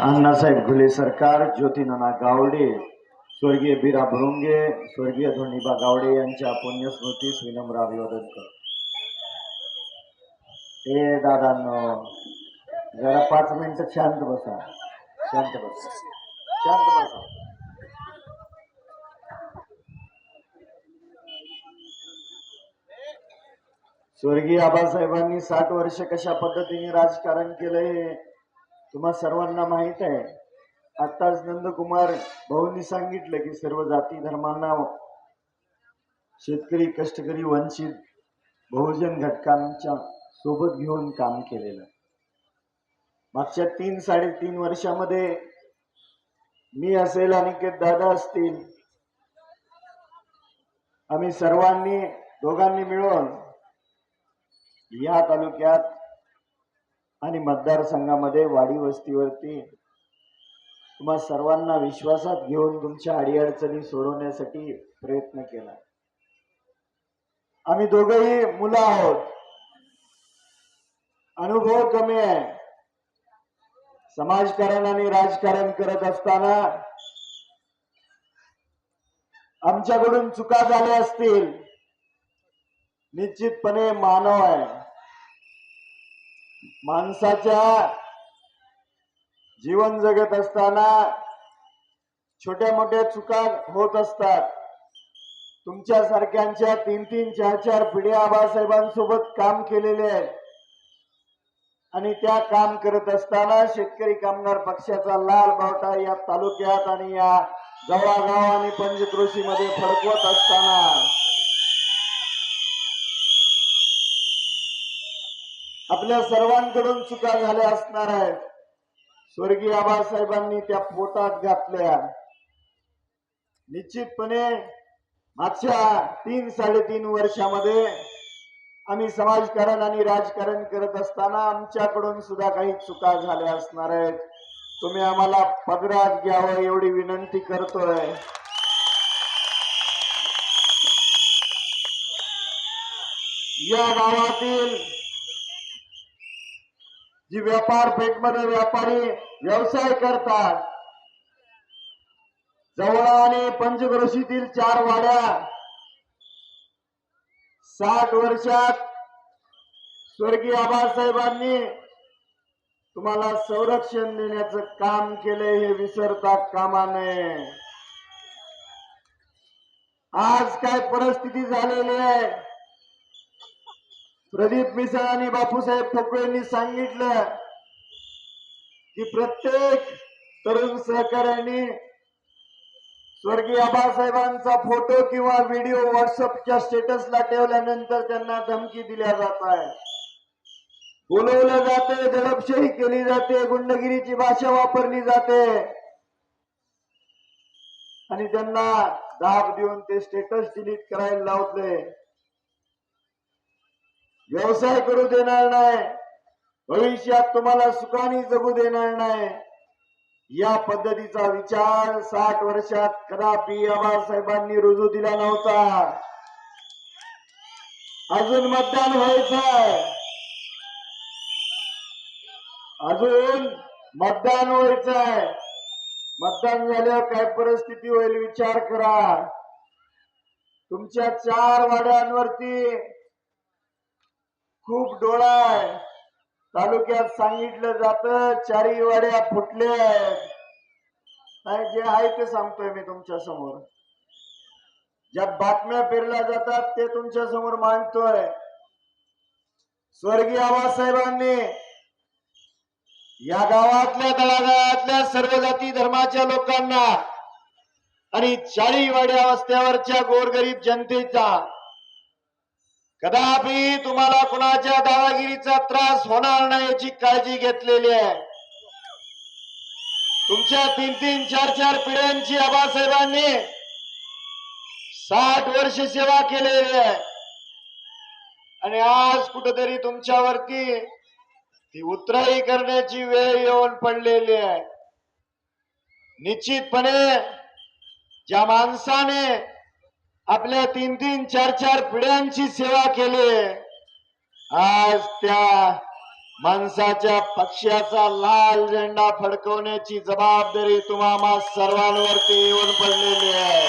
अण्णासाहेब घुले सरकार ज्योतिनाना गावडे स्वर्गीय बिरा भुरुंगे स्वर्गीय धोनीबा गावडे यांच्या पुण्यस्मृतीस विनम्र अभिवादन करतो. हे दादांनो जरा पाच मिनिटं शांत बसा. शांत बसा. शांत बसा. स्वर्गीय आबासाहेबांनी साठ वर्ष कशा पद्धतीने राजकारण केलंय तुम्हा सर्वांना माहीत आहे. आताच नंदकुमार भाऊंनी सांगितलं की सर्व जाती धर्मांना शेतकरी कष्टकरी वंचित बहुजन घटकांच्या सोबत घेऊन काम केलेलं. मागच्या तीन साडेतीन वर्षामध्ये मी असेल अनिकेत दादा असतील आम्ही सर्वांनी दोघांनी मिळून या तालुक्यात आणि मतदारसंघामध्ये वाडी वस्तीवरती तुम्हा सर्वांना विश्वासात घेऊन तुमच्या अडीअडचणी सोडवण्यासाठी प्रयत्न केला. आम्ही दोघही मुलं आहोत. अनुभव कमी आहे. समाजकारण आणि राजकारण करत असताना आमच्याकडून चुका झाल्या असतील. निश्चितपणे मानव आहे. माणसाच्या जीवन जगत असताना छोट्या मोठ्या चुका होत असतात. तुमच्या सारख्यांच्या तीन तीन चार चार पिढ्या आबासाहेबांसोबत काम केलेले आहेत. आणि त्या काम करत असताना शेतकरी कामगार पक्षाचा लाल बावटा या तालुक्यात आणि या जवळगाव आणि पंचक्रोशी मध्ये फडकवत असताना आपल्या सर्वांकडून चुका झाल्या असणार आहेत. स्वर्गीय आबासाहेबांनी त्या पोटात घातल्या. निश्चितपणे मागच्या तीन साडेतीन वर्षामध्ये आम्ही समाजकारण आणि राजकारण करत असताना आमच्याकडून सुद्धा काही चुका झाल्या असणार आहेत. तुम्ही आम्हाला पदरात घ्यावं एवढी विनंती करतोय. या गावातील जी व्यापार पेठमध्ये व्यापारी व्यवसाय करतात. जवळ आणि पंचक्रोशीतील चार वाड्या साठ वर्षात स्वर्गीय आबासाहेबांनी तुम्हाला संरक्षण देण्याचं काम केलंय हे विसरता कामा नये. आज काय परिस्थिती झालेली आहे? प्रदीप मिसळ आणि बापूसाहेब ठोकळे यांनी सांगितलं की प्रत्येक तरुण सहकाऱ्यांनी स्वर्गीय आबासाहेबांचा फोटो किंवा व्हिडिओ व्हॉट्सअपच्या स्टेटसला ठेवल्यानंतर त्यांना धमकी दिल्या जात आहे बोलवलं जाते दडपशाही केली जाते गुंडगिरीची भाषा वापरली जाते. आणि त्यांना दाब देऊन ते स्टेटस डिलीट करायला लावले व्यवसाय करू देणार नाही भविष्यात तुम्हाला सुखाने जगू देणार नाही. या पद्धतीचा विचार साठ वर्षात कदापि आबासाहेबांनी रुजू दिला नव्हता. अजून मतदान व्हायचंय. अजून मतदान व्हायचंय. मतदान झाल्यावर काय परिस्थिती होईल विचार करा. तुमच्या चार वाड्यांवरती खूप डोळा आहे. तालुक्यात सांगितलं जात चारी वाड्या फुटल्या आहेत जे आहे ते सांगतोय मी तुमच्यासमोर. ज्या बातम्या पेरल्या जातात ते तुमच्यासमोर मांडतोय. स्वर्गीय आबासाहेबांनी या गावातल्या तळागाळातल्या सर्व जाती धर्माच्या लोकांना आणि चारही वाड्या वस्त्यावरच्या गोरगरीब जनतेचा कदापि तुम्हाला कुणाच्या दादागिरीचा त्रास होणार नाही याची काळजी घेतलेली आहे. तुमच्या तीन तीन चार चार पिढ्यांची आबासाहेबांनी साठ वर्ष सेवा केलेली आहे. आणि आज कुठेतरी तुमच्यावरती ती उतराई करण्याची वेळ येऊन पडलेली आहे. निश्चितपणे ज्या माणसाने आपल्या तीन तीन चार चार पिढ्यांची सेवा केली. आज त्या माणसाच्या पक्षाचा लाल झेंडा फडकवण्याची जबाबदारी तुम्हाला सर्वांवरती येऊन पडलेली आहे.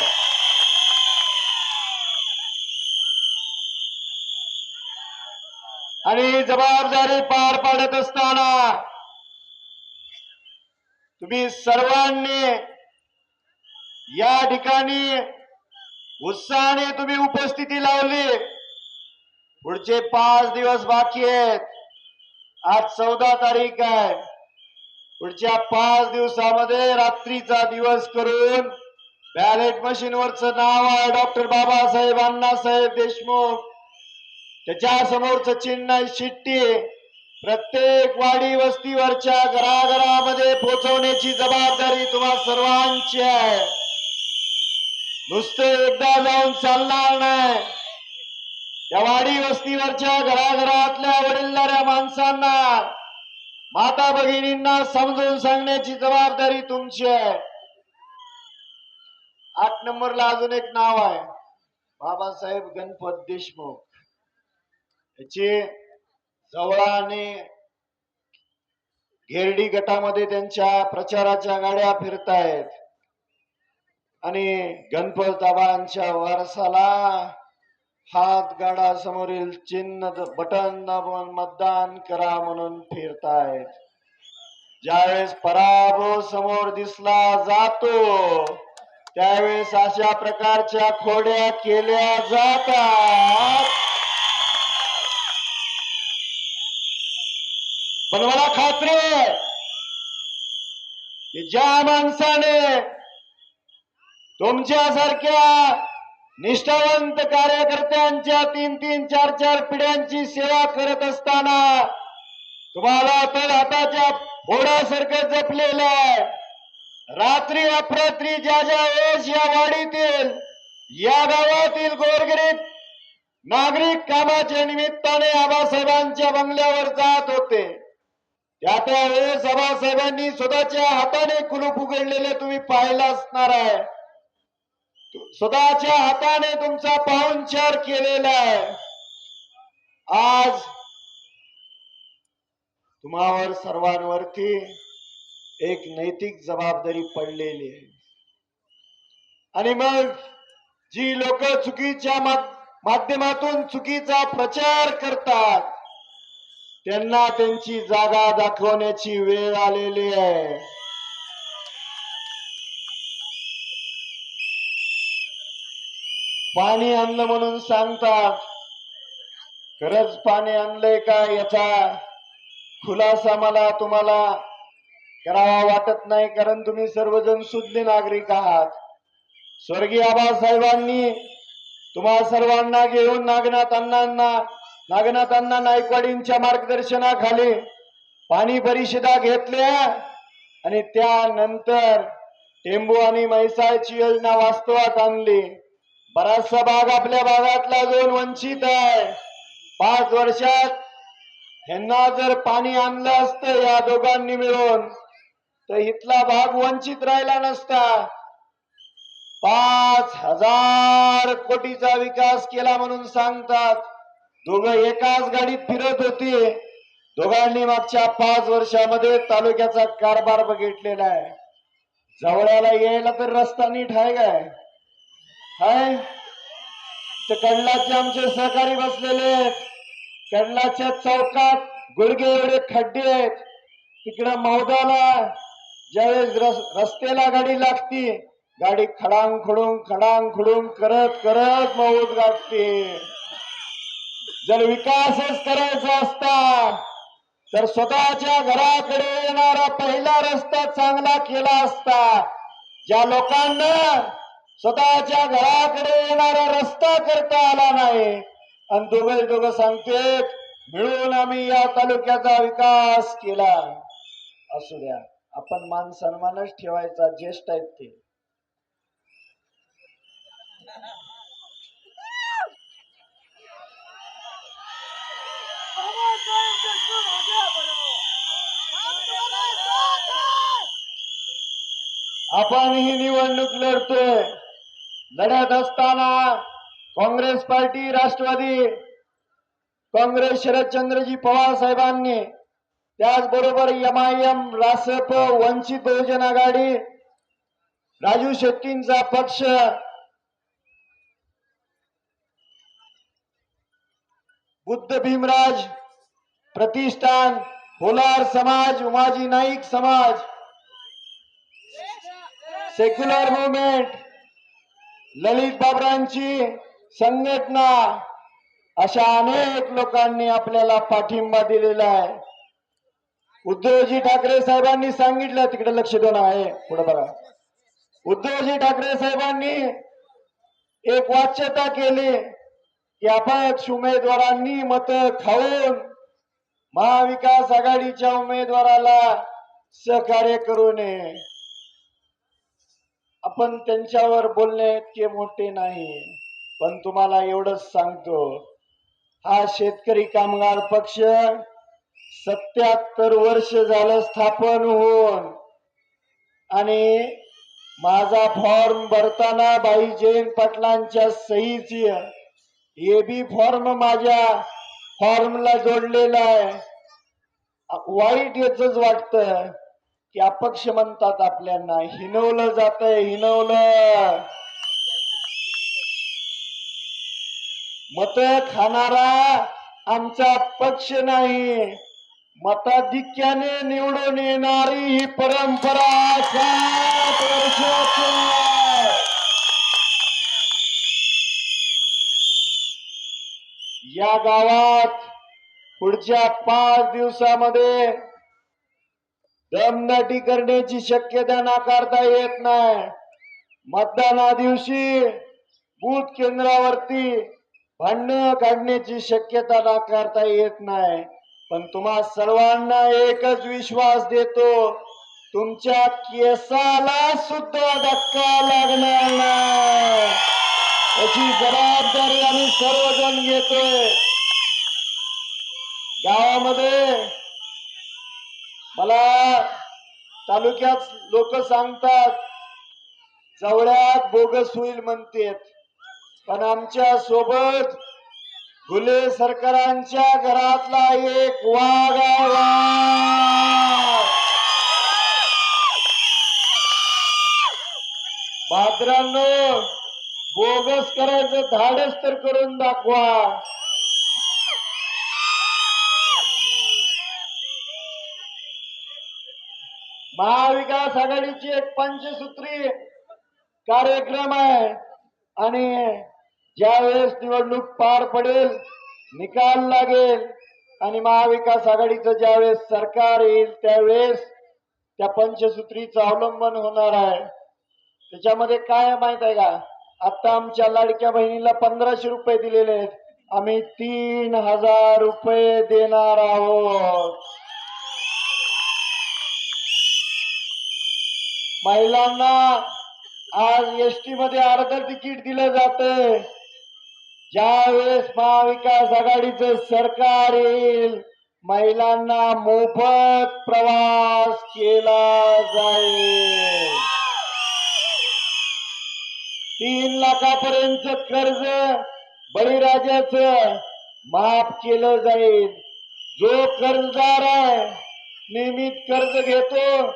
आणि जबाबदारी पार पाडत असताना तुम्ही सर्वांनी या ठिकाणी उत्साहाने तुम्ही उपस्थिती लावली. पुढचे पाच दिवस बाकी आहेत. आज चौदा तारीख आहे. पुढच्या पाच दिवसामध्ये रात्रीचा दिवस करून बॅलेट मशीनवरच नाव आहे डॉक्टर बाबासाहेब अण्णासाहेब देशमुख. त्याच्या समोरच चिन्ह आहे शिट्टी. प्रत्येक वाडी वस्तीवरच्या घराघरामध्ये पोहोचवण्याची जबाबदारी तुम्हा सर्वांची आहे. नुसते एकदा जाऊन चालणार नाही. त्या वाडी वस्तीवरच्या घराघरातल्या वडीलधाऱ्या माणसांना माता भगिनींना समजून सांगण्याची जबाबदारी तुमची आहे. आठ नंबरला अजून एक नाव आहे. बाबासाहेब गणपत देशमुख. याची जवळा आणि घेरडी गटामध्ये त्यांच्या प्रचाराच्या गाड्या फिरतायत. आणि गणपतबाबांच्या वारसाला हात गाडा समोरील चिन्ह बटन दाबून मतदान करा म्हणून फिरतायत. ज्यावेळेस पराभव समोर दिसला जातो त्यावेळेस अशा प्रकारच्या खोड्या केल्या जातात. पण मला खात्री आहे की ज्या माणसाने तुमच्यासारख्या निष्ठावंत कार्यकर्त्यांच्या तीन तीन चार चार पिढ्यांची सेवा करत असताना तुम्हाला तर हाताच्या फोडासारखं जपलेलं आहे. रात्री अपरात्री ज्या ज्या वेळेस या वाडीतील या गावातील गोरगरीब नागरिक कामाच्या निमित्ताने आबासाहेबांच्या बंगल्यावर जात होते त्या त्यावेळेस आबासाहेबांनी स्वतःच्या हाताने कुलूप उघडलेले तुम्ही पाहिलं असणार आहे. स्वतःच्या हाताने तुमचा पाहुणचार केलेला आहे. आज तुम्हावर सर्वांवरती एक नैतिक जबाबदारी पडलेली आहे. आणि मग जी लोक चुकीच्या माध्यमातून चुकीचा प्रचार करतात त्यांना त्यांची जागा दाखवण्याची वेळ आलेली आहे. पाणी आणलं म्हणून सांगतात खरंच पाणी आणलंय का याचा खुलासा मला तुम्हाला करावा वाटत नाही कारण तुम्ही सर्वजण शुद्ध नागरिक आहात. स्वर्गीय आबासाहेबांनी तुम्हा सर्वांना घेऊन नागनाथ अण्णांना नागनाथ अण्णा नायकवाडींच्या मार्गदर्शनाखाली पाणी परिषदा घेतल्या आणि त्यानंतर टेंबू आणि म्हैसाळची योजना वास्तवात आणली. बराचसा भाग आपल्या भागातला अजून वंचित आहे. पाच वर्षात ह्यांना जर पाणी आणलं असतं या दोघांनी मिळून तर इथला भाग वंचित राहिला नसता. पाच हजार कोटीचा विकास केला म्हणून सांगतात. दोघं एकाच गाडीत फिरत होते. दोघांनी मागच्या पाच वर्षामध्ये तालुक्याचा कारभार बघितलेला आहे. जवळाला यायला तर रस्ता नीट आहे काय? हाय? ते कडलाचे आमचे सहकारी बसलेले आहेत. कडलाच्या चौकात गुडगे एवढे खड्डे आहेत. तिकडं मौदाला ज्यावेळेस रस- रस्त्याला गाडी लागती गाडी खडांग खुडून खडांग खुडून करत करत मौद गाठते. जर विकासच करायचा असता तर स्वतःच्या घराकडे येणारा पहिला रस्ता चांगला केला असता. ज्या लोकांना स्वतःच्या घराकडे येणारा रस्ता करता आला नाही. आणि दोघे दोघं सांगते मिळून आम्ही या तालुक्याचा विकास केला. असू द्या आपण मान सन्मानच ठेवायचा ज्येष्ठ आहेत ते. आपण ही निवडणूक लढतोय. लढत असताना काँग्रेस पार्टी राष्ट्रवादी काँग्रेस शरदचंद्रजी पवार साहेबांनी त्याचबरोबर M I M Rasap Vanchit Bahujan Aghadi Raju शेट्टींचा पक्ष बुद्ध भीमराज प्रतिष्ठान होलार समाज उमाजी नाईक समाज सेक्युलर मुवमेंट ललित बाबरांची संघटना अशा अनेक लोकांनी आपल्याला पाठिंबा दिलेला आहे. उद्धवजी ठाकरे साहेबांनी सांगितलं तिकडे लक्ष देणं आहे पुढे बघा. उद्धवजी ठाकरे साहेबांनी एक वाच्यता केली की अपक्ष उमेदवारांनी मत खाऊन महाविकास आघाडीच्या उमेदवाराला सहकार्य करू नये. आपण त्यांच्यावर बोलणे इतके मोठे नाही पण तुम्हाला एवढंच सांगतो हा शेतकरी कामगार पक्ष सत्याहत्तर वर्ष झालं स्थापन होऊन आणि माझा फॉर्म भरताना बाई जैन पाटलांच्या सहीची हे बी फॉर्म माझ्या फॉर्मला जोडलेला आहे. वाईट याच वाटत की अपक्ष म्हणतात आपल्याला हिनवलं जात हिनवलं. मत खाणारा आमचा पक्ष नाही. मताधिक्याने निवडून येणारी ही परंपरा सात वर्षाची या गावात पुढच्या पाच दिवसामध्ये दमदाटी करण्याची शक्यता नाकारता येत नाही. मतदाना दिवशी बूथ केंद्रावरती भांडणं काढण्याची शक्यता नाकारता येत नाही. पण तुम्हा सर्वांना एकच विश्वास देतो तुमच्या केसाला सुद्धा धक्का लागणार नाही. याची जबाबदारी आम्ही सर्वजण घेतोय. गावामध्ये मला तालुक्यात लोक सांगतात जवळ्यात बोगस होईल म्हणतेत. पण आमच्यासोबत फुले सरकारांच्या घरातला एक वाघ आहे भाद्रांनो बोगस करायचं धाडस तर करून दाखवा. महाविकास आघाडीची एक पंचसूत्री कार्यक्रम आहे. आणि ज्यावेळेस निवडणूक पार पडेल निकाल लागेल आणि महाविकास आघाडीचं ज्यावेळेस सरकार येईल त्यावेळेस त्या पंचसूत्रीचं अवलंबन होणार आहे. त्याच्यामध्ये काय माहीत आहे का? आता आमच्या लाडक्या बहिणीला पंधराशे रुपये दिलेले आहेत. आम्ही तीन हजार रुपये देणार आहोत. महिलांना आज एस टी मध्ये अर्ध तिकीट दिलं जात ज्यावेळेस महाविकास आघाडीचं सरकार येईल महिलांना मोफत प्रवास केला जाईल. तीन लाखापर्यंत कर्ज बळीराजाच माफ केलं जाईल. जो कर्जदार आहे नियमित कर्ज घेतो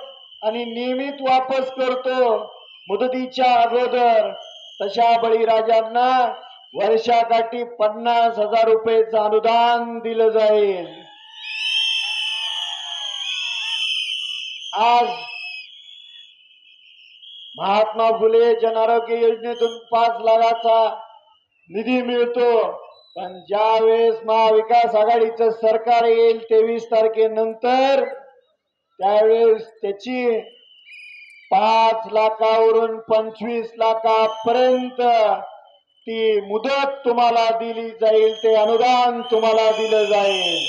आणि नियमित वापस करतो. मुदतीच्या अगोदर तशा बळीराजांना वर्षाकाठी पन्नास हजार रुपयेचं अनुदान दिलं जाईल. आज महात्मा फुले जन आरोग्य योजनेतून पाच लाखाचा निधी मिळतो. पण ज्या वेळेस महाविकास आघाडीचं सरकार येईल तेवीस तारखेनंतर त्यावेळेस त्याची पाच लाखावरून पंचवीस लाखापर्यंत ती मुदत तुम्हाला दिली जाईल ते अनुदान तुम्हाला दिलं जाईल.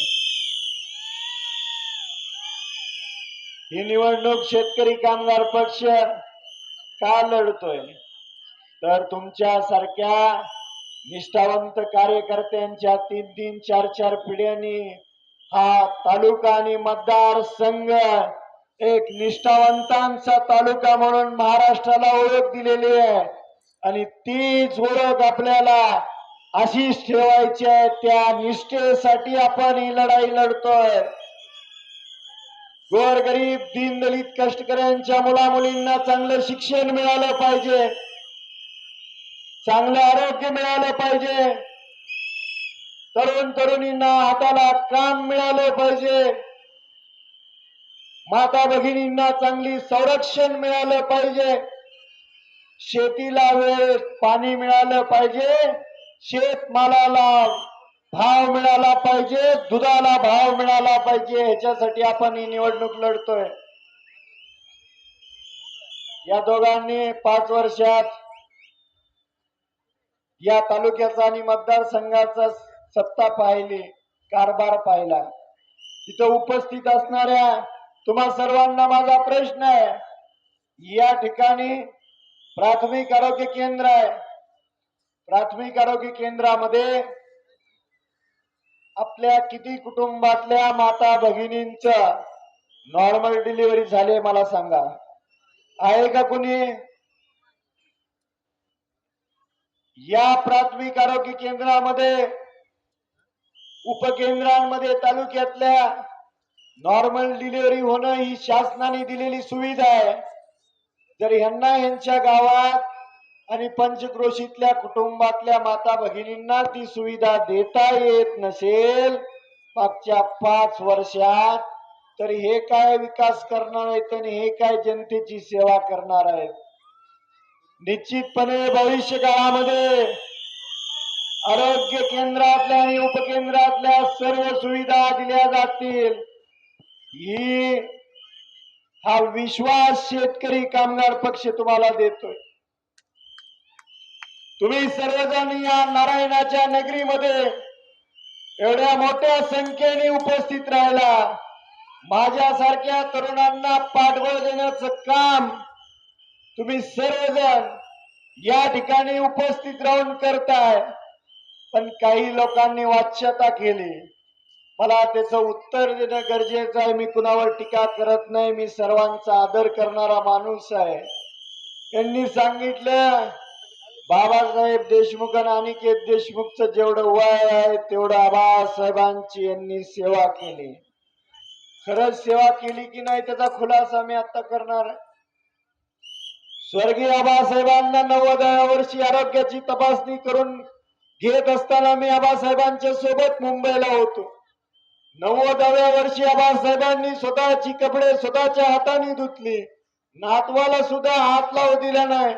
ही निवडणूक शेतकरी कामगार पक्ष का लढतोय? तर तुमच्या सारख्या निष्ठावंत कार्यकर्त्यांच्या तीन तीन चार चार पिढ्यांनी हा तालुका आणि मतदार संघ एक निष्ठावंतांचा तालुका म्हणून महाराष्ट्राला ओळख दिलेली आहे. आणि तीच ओळख आपल्याला अशीच ठेवायची आहे. त्या निष्ठेसाठी आपण ही लढाई लढतोय. गोरगरीब दीनदलित कष्टकऱ्यांच्या मुला मुलींना चांगलं शिक्षण मिळालं पाहिजे. चांगलं आरोग्य मिळालं पाहिजे. तरुण तरुणींना हाताला काम मिळालं पाहिजे. माता भगिनींना चांगली संरक्षण मिळालं पाहिजे. शेतीला वेळ पाणी मिळालं पाहिजे. शेतमालाला भाव मिळाला पाहिजे. दुधाला भाव मिळाला पाहिजे. ह्याच्यासाठी आपण ही निवडणूक लढतोय. या दोघांनी पाच वर्षात या तालुक्याचा आणि मतदारसंघाचा सत्ता पाहिली कारभार पाहिला. तिथं उपस्थित असणाऱ्या तुम्हा सर्वांना माझा प्रश्न आहे. या ठिकाणी प्राथमिक आरोग्य केंद्र आहे. प्राथमिक आरोग्य केंद्रामध्ये आपल्या किती कुटुंबातल्या माता भगिनींच नॉर्मल डिलिव्हरी झाली मला सांगा. आहे का कुणी? या प्राथमिक आरोग्य केंद्रामध्ये उपकेंद्रांमध्ये तालुक्यातल्या नॉर्मल डिलिव्हरी होणं ही शासनाने दिलेली सुविधा आहे. जर ह्यांना यांच्या गावात आणि पंचक्रोशीतल्या कुटुंबातल्या माता भगिनींना ती सुविधा देता येत नसेल मागच्या पाच वर्षात तर हे काय विकास करणार आहेत आणि हे काय जनतेची सेवा करणार आहेत? निश्चितपणे भविष्य काळामध्ये आरोग्य केंद्रातल्या आणि उपकेंद्रातल्या सर्व सुविधा दिल्या जातील. ही हा विश्वास शेतकरी कामगार पक्ष तुम्हाला देतोय. तुम्ही सर्वजण या नारायणाच्या नगरीमध्ये एवढ्या मोठ्या संख्येने उपस्थित राहिला. माझ्यासारख्या तरुणांना पाठबळ देण्याचं काम तुम्ही सर्वजण या ठिकाणी उपस्थित राहून करताय. पण काही लोकांनी वाच्यता केली. मला त्याचं उत्तर देणं गरजेचं आहे. मी कुणावर टीका करत नाही. मी सर्वांचा आदर करणारा माणूस आहे. त्यांनी सांगितलं बाबासाहेब देशमुख आणि अनिकेत देशमुखचं जेवढं वय आहे तेवढं आबासाहेबांची यांनी सेवा केली. खरंच सेवा केली की नाही त्याचा खुलासा मी आता करणार आहे. स्वर्गीय आबासाहेबांना नव्वदाव्या वर्षी आरोग्याची तपासणी करून घेत असताना मी आबासाहेबांच्या सोबत मुंबईला होतो. नव्वदाव्या वर्षी आबासाहेबांनी स्वतःची कपडे स्वतःच्या हाताने धुतली. नातवाला सुद्धा हात लावू दिला नाही.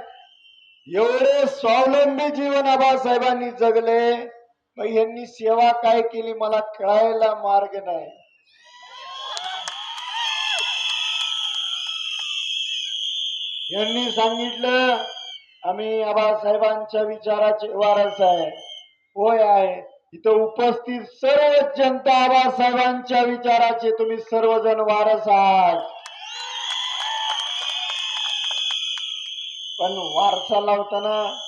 एवढे स्वावलंबी जीवन आबासाहेबांनी जगले. मग यांनी सेवा काय केली मला कळायला मार्ग नाही. यांनी सांगितलं आम्ही आबासाहेबांच्या विचाराचे वारस आहे. होय आहे. इथं उपस्थित सर्व जनता आबासाहेबांच्या विचाराचे तुम्ही सर्वजण वारस आहात पण वारसा लावताना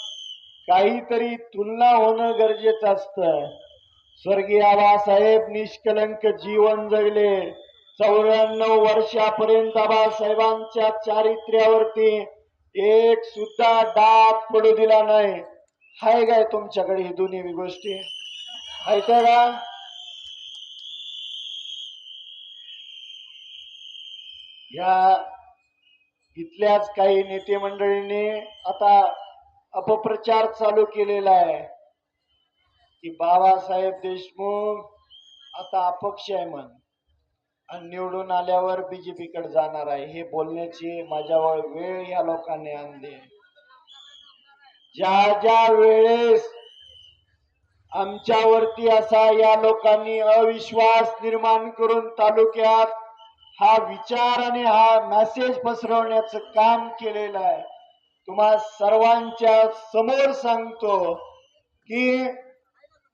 काहीतरी तुलना होणं गरजेचं असतं. स्वर्गीय आबासाहेब निष्कलंक जीवन जगले. चौऱ्याण्णव वर्षापर्यंत आबासाहेबांच्या चारित्र्यावरती एक सुद्धा डाग पडू दिला नाही. हाय काय तुमच्याकडे ही दोन्ही गोष्टी. ऐका का या इथल्याच काही नेते मंडळींनी आता अपप्रचार चालू केलेला आहे. की बाबासाहेब देशमुख आता अपक्ष आहे म्हण. आणि निवडून आल्यावर बीजेपीकडे जाणार आहे. हे बोलण्याची माझ्यावर वेळ या लोकांनी आणली ज्या ज्या वेळेस आमच्यावरती असा या लोकांनी अविश्वास निर्माण करून तालुक्यात हा विचार आणि हा मेसेज पसरवण्याचं काम केलेलं आहे. तुम्हा सर्वांच्या समोर सांगतो की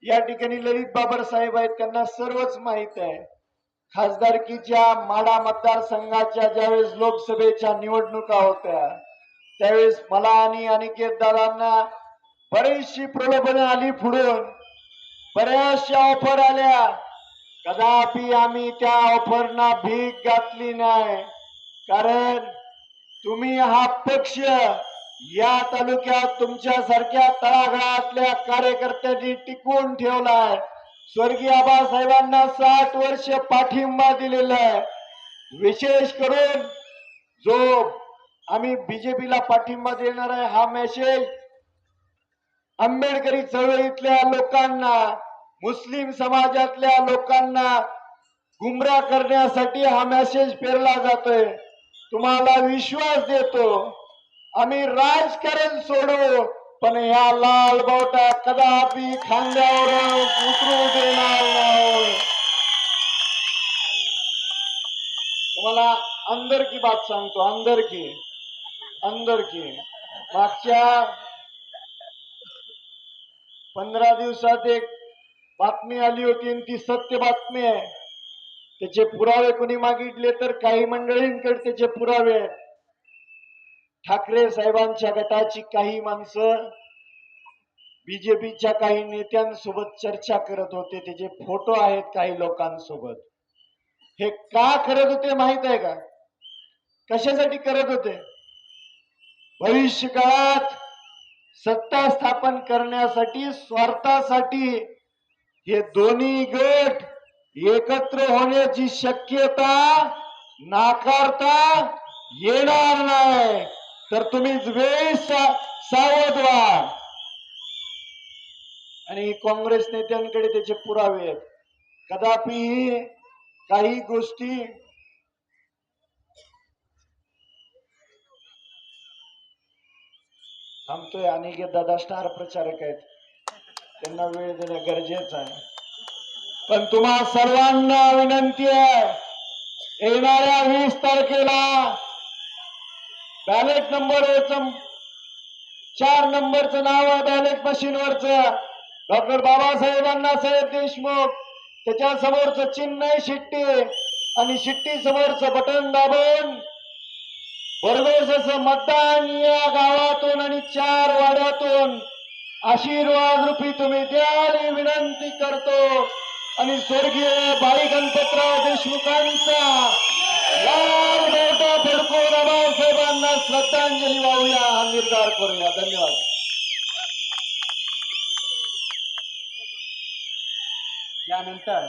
या ठिकाणी ललित बाबर साहेब आहेत त्यांना सर्वच माहीत आहे. खासदारकीच्या माडा मतदारसंघाच्या ज्यावेळेस लोकसभेच्या निवडणुका होत्या त्यावेळेस मला आणि अनिकेत दादांना बरीचशी प्रलोभन आली पुढून. बऱ्याचशा ऑफर आल्या. कदापि आम्ही त्या ऑफरना भीक घातली नाही. कारण तुम्ही हा पक्ष या तालुक्यात तुमच्यासारख्या तळागाळातल्या कार्यकर्त्यांनी टिकवून ठेवलाय. स्वर्गीय आबासाहेबांना साठ वर्ष पाठिंबा दिलेला आहे. विशेष करून जो आम्ही बीजेपीला पाठिंबा देणार आहे हा मेसेज आंबेडकरी चळवळीतल्या लोकांना मुस्लिम समाजातल्या लोकांना गुमराह करण्यासाठी हा मेसेज पेरला जातोय. तुम्हाला विश्वास देतो आम्ही राजकारण सोडू पण या लाल बावटा कदापि खांद्यावर उतरू देणार नाही. तुम्हाला अंदर की बात सांगतो अंदर की. अंदर की मागच्या पंधरा दिवसात एक बातमी आली होती आणि ती सत्य बातमी आहे. त्याचे पुरावे कोणी मागितले तर काही मंडळींकडे त्याचे पुरावे आहेत. ठाकरे साहेबांच्या गटाची काही माणसं बीजेपीच्या काही नेत्यांसोबत चर्चा करत होते. त्याचे फोटो आहेत काही लोकांसोबत हे का करत होते माहीत आहे का? कशासाठी करत होते? भविष्य काळात सत्ता स्थापन करण्यासाठी स्वार्थासाठी हे दोन्ही गट एकत्र होण्याची शक्यता नाकारता येणार नाही. तर तुम्ही वेळी सावध व्हा. आणि काँग्रेस नेत्यांकडे त्याचे पुरावे आहेत. कदापि काही गोष्टी थांबतोय अनेक दादा स्टार प्रचारक आहेत. त्यांना वेळ देणं गरजेचं आहे. पण तुम्हा सर्वांना विनंती आहे येणाऱ्या वीस तारखेला बॅलेट नंबर चार नंबरचं नाव आहे बॅलेट मशीनवरच डॉक्टर बाबासाहेब अण्णासाहेब देशमुख त्याच्या समोरच चिन्ह शिट्टी आणि शिट्टी समोरच बटन दाबून परदेशाचं मतदान या गावातून आणि चार वाड्यातून. आशीर्वाद रूपी तुम्ही द्याल विनंती करतो. आणि स्वर्गीय बाई गणपतराव देशमुखांचा. लाल मोठा फडको बाबासाहेबांना श्रद्धांजली वाहूया. हा निर्धार करूया. धन्यवाद. यानंतर